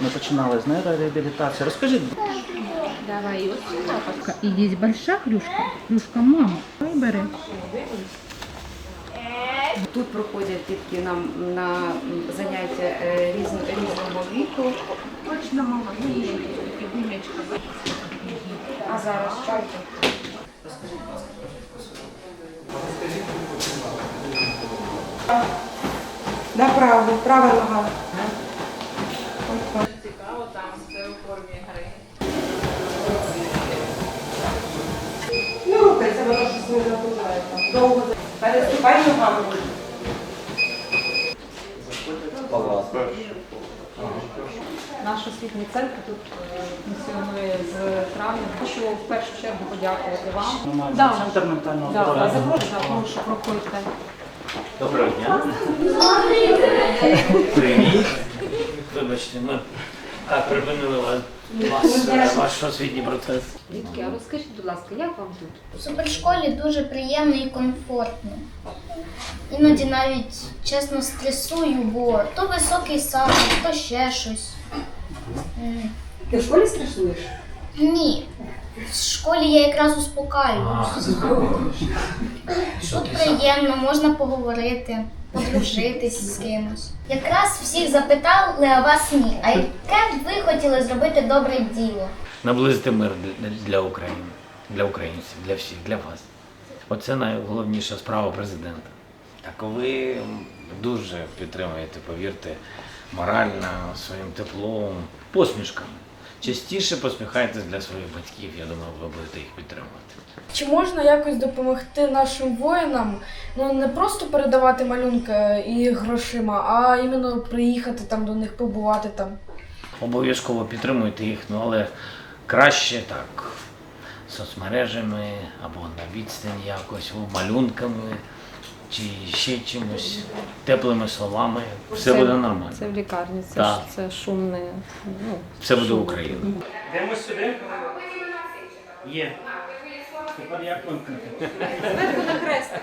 Ми починали з нейрореабілітації. Розкажіть, Давай ось. І є большая клюшка. Клюшка мама. Ой, бери. Тут проходять дітки на, на заняття е, різно, різного віку. Точно мама. І гумячка. А зараз чайте. Направо, права нога. Цікаво, там все у формі гри. Ну, це воно щось не. Довго переступай ногами. Наш освітній центр тут е, функціонує з травня. Хочу в першу чергу подякувати вам. центр ментального Да, здоров'я. запрошую, прошу, проходьте. Доброго дня. Привіт. Вибачте, ми так припинили вас, вас, е, ваш освітній процес. Дітки, а розкажіть, будь ласка, як вам тут? В супершколі дуже приємно і комфортно. Іноді навіть чесно стресую, бо то високий сад, то ще щось. Ти в школі стресуєш? Ні. В школі я якраз Тут приємно, можна поговорити, подружитись з кимось. Якраз всіх запитали, а вас ні. А яке б ви хотіли зробити добре діло? Наблизити мир для, для України, для українців, для всіх, для вас. Оце найголовніша справа президента. Так ви дуже підтримуєте, повірте, морально, своїм теплом, посмішками. Частіше посміхайтесь для своїх батьків, я думаю, ви будете їх підтримувати. Чи можна якось допомогти нашим воїнам? Ну не просто передавати малюнки і грошима, а іменно приїхати там до них, побувати там. Обов'язково підтримуйте їх, ну але краще так соцмережами або на відстані якось, малюнками чи ще чимось, теплими словами. Все буде нормально. Це в лікарні, це, Так. це шумне. Ну, Все буде Україна. Йдемо сюди. Є. Тепер як вимкнути? Зверху на хрестик.